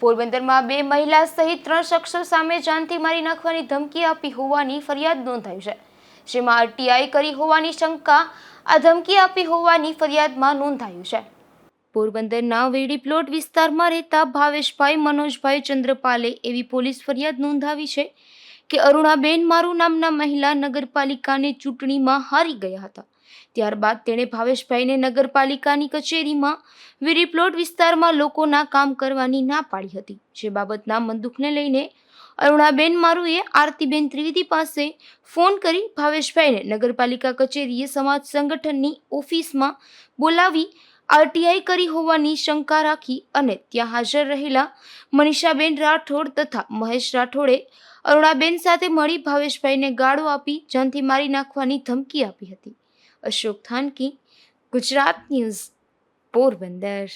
પોરબંદરમાં બે મહિલા સહિત ત્રણ શખ્સો સામે જાનથી મારી નાખવાની ધમકી આપી હોવાની ફરિયાદ નોંધાઈ છે. જેમાં આરટીઆઈ કરી હોવાની શંકા, આ ધમકી આપી હોવાની ફરિયાદમાં નોંધાયું છે. પોરબંદરના વેડી પ્લોટ વિસ્તારમાં રહેતા ભાવેશભાઈ, મનોજભાઈ ચંદ્રપાલે એવી પોલીસ ફરિયાદ નોંધાવી છે. કે અરુણાબેન મારું નામના મહિલા નગરપાલિકાની ચૂંટણીમાં હારી ગયા હતા. ત્યારબાદ તેણે ભાવેશભાઈને નગરપાલિકાની કચેરીમાં વિરીપ્લોટ વિસ્તારમાં લોકોના કામ કરવાની ના પાડી હતી. જે બાબતના મનદુખને લઈને અરુણાબેન મારુએ આરતીબેન ત્રિવેદી પાસે ફોન કરી ભાવેશભાઈને નગરપાલિકા કચેરીએ સમાજ સંગઠનની ઓફિસમાં બોલાવી આરટીઆઈ કરી હોવાની શંકા રાખી અને ત્યાં હાજર રહેલા મનીષાબેન રાઠોડ તથા મહેશ રાઠોડે અરુણાબેન સાથે મળી ભાવેશભાઈને ગાળો આપી જાનથી મારી નાખવાની ધમકી આપી હતી. અશોક થાનકી, ગુજરાત ન્યૂઝ, પોરબંદર.